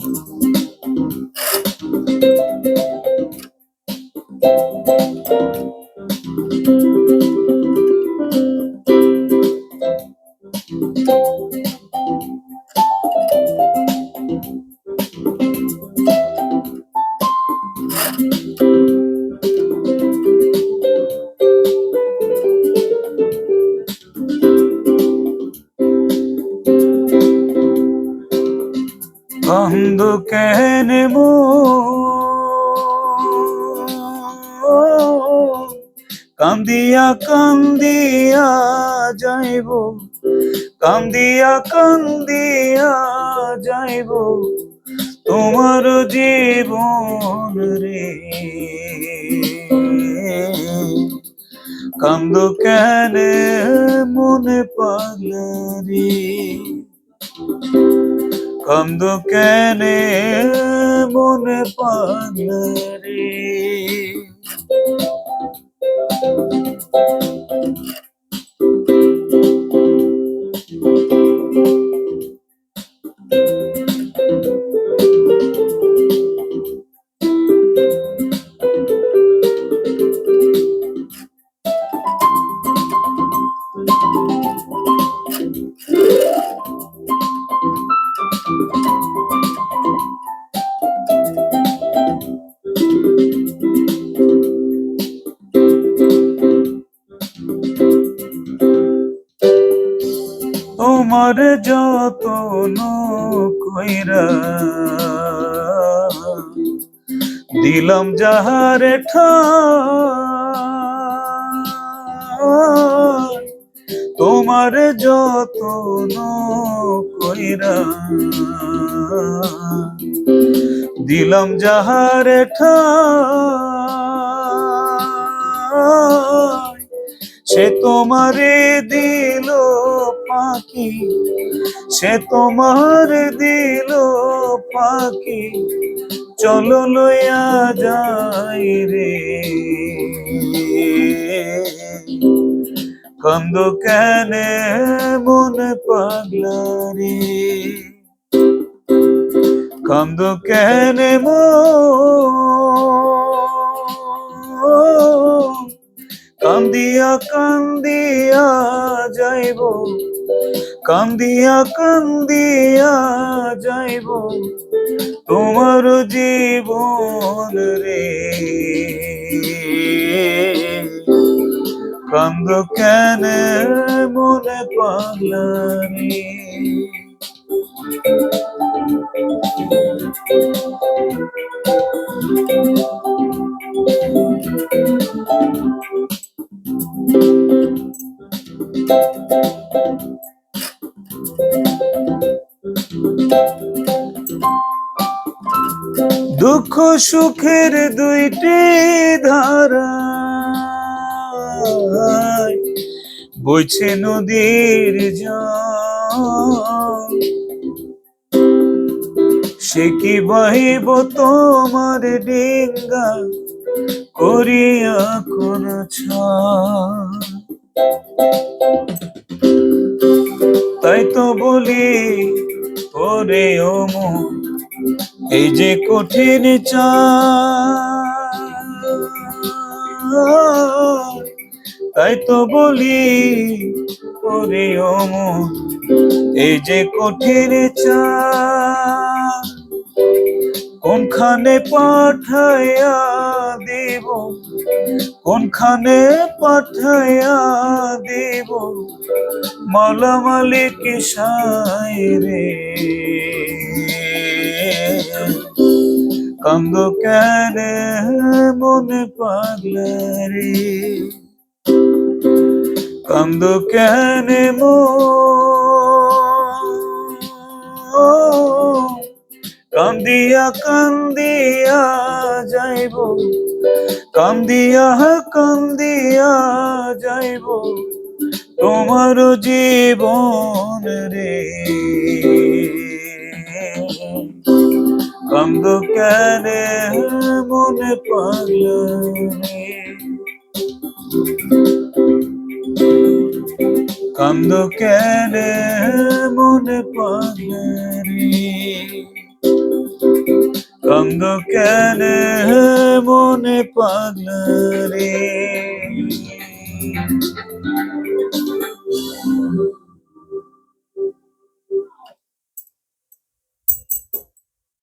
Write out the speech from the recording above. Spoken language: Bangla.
কান্দ কেন মো কান্দিয়া কান্দিয়া যাইব। কান্দিয়া কান্দিয়া যাইব তোমার জীবন রে। কান্দ কেন মনে পাগলারি কান্দ কেনে মনে পাগলারি তোমার যতন কইরা দিলাম যাহারে তোমার যতন কইরা দিলাম যাহারে ঠাই। সে তোমারে দিল পাখি, সে তোমার দিল পাখি, চলো লইয়া যাই রে। কান্দ কেনে মনে পাগলা রে? কান্দ কেনে মো কান্দিয়া কান্দিয়া যাইব কান্দিয়া কান্দিয়া যাইব তোমার জীবন রে। কান্দ কেন মনে পাগলারি দুঃখ সুখের দুইটি ধারা। বইছে নদীর সে কি বাহিব তোমার ডিঙ্গা করিয়া কোন তাই তো বলি, ওরে ও এই যে কঠিন তাই তো বলি, ওরে ও এই যে কঠিন চা কোনখানে পাঠাইয়া দেব কোনখানে পাঠাইয়া দেব? মালা মালিক সাই রে। কান্দ কেন মনে পাগলা রে? কান্দ কেন মো কান্দিয়া কান্দিয়া যাইব। কান্দিয়া কান্দিয়া যাইব তোমার জীবন রে। কান্দ কেন, মনে পাগলা কান্দ কেন, মনে পাগলা রে কান্দ কেন মনে পাগল রে?